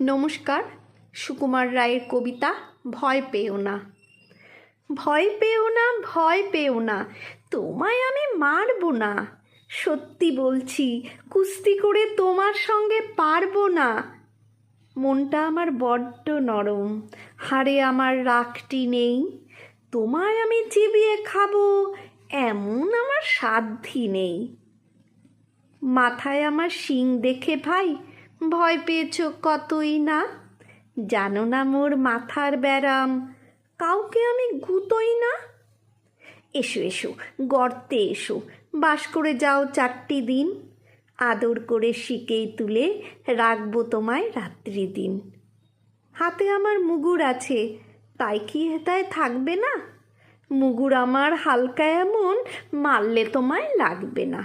নমস্কার, সুকুমার রায়ের কবিতা ভয় পেও না। ভয় পেও না, ভয় পেও না, তোমায় আমি মারবো না। সত্যি বলছি, কুস্তি করে তোমার সঙ্গে পারব না। মনটা আমার বড্ড নরম, হাড়ে আমার রাগটি নেই। তোমায় আমি চিবিয়ে খাব, এমন আমার সাধ্যি নেই। মাথায় আমার শিং দেখে ভাই ভয় পেয়েছ কতই না? জানো না মোর মাথার ব্যারাম, কাউকে আমি গুতোই না? এসো এসো, গর্তে এসো, বাস করে যাও চারটি দিন। আদর করে শিকেই তুলে রাখব তোমায় রাত্রি দিন। হাতে আমার মুগুর আছে, তাই কি হেতায় থাকবে না? মুগুর আমার হালকা এমন মারলে তোমায় লাগবে না।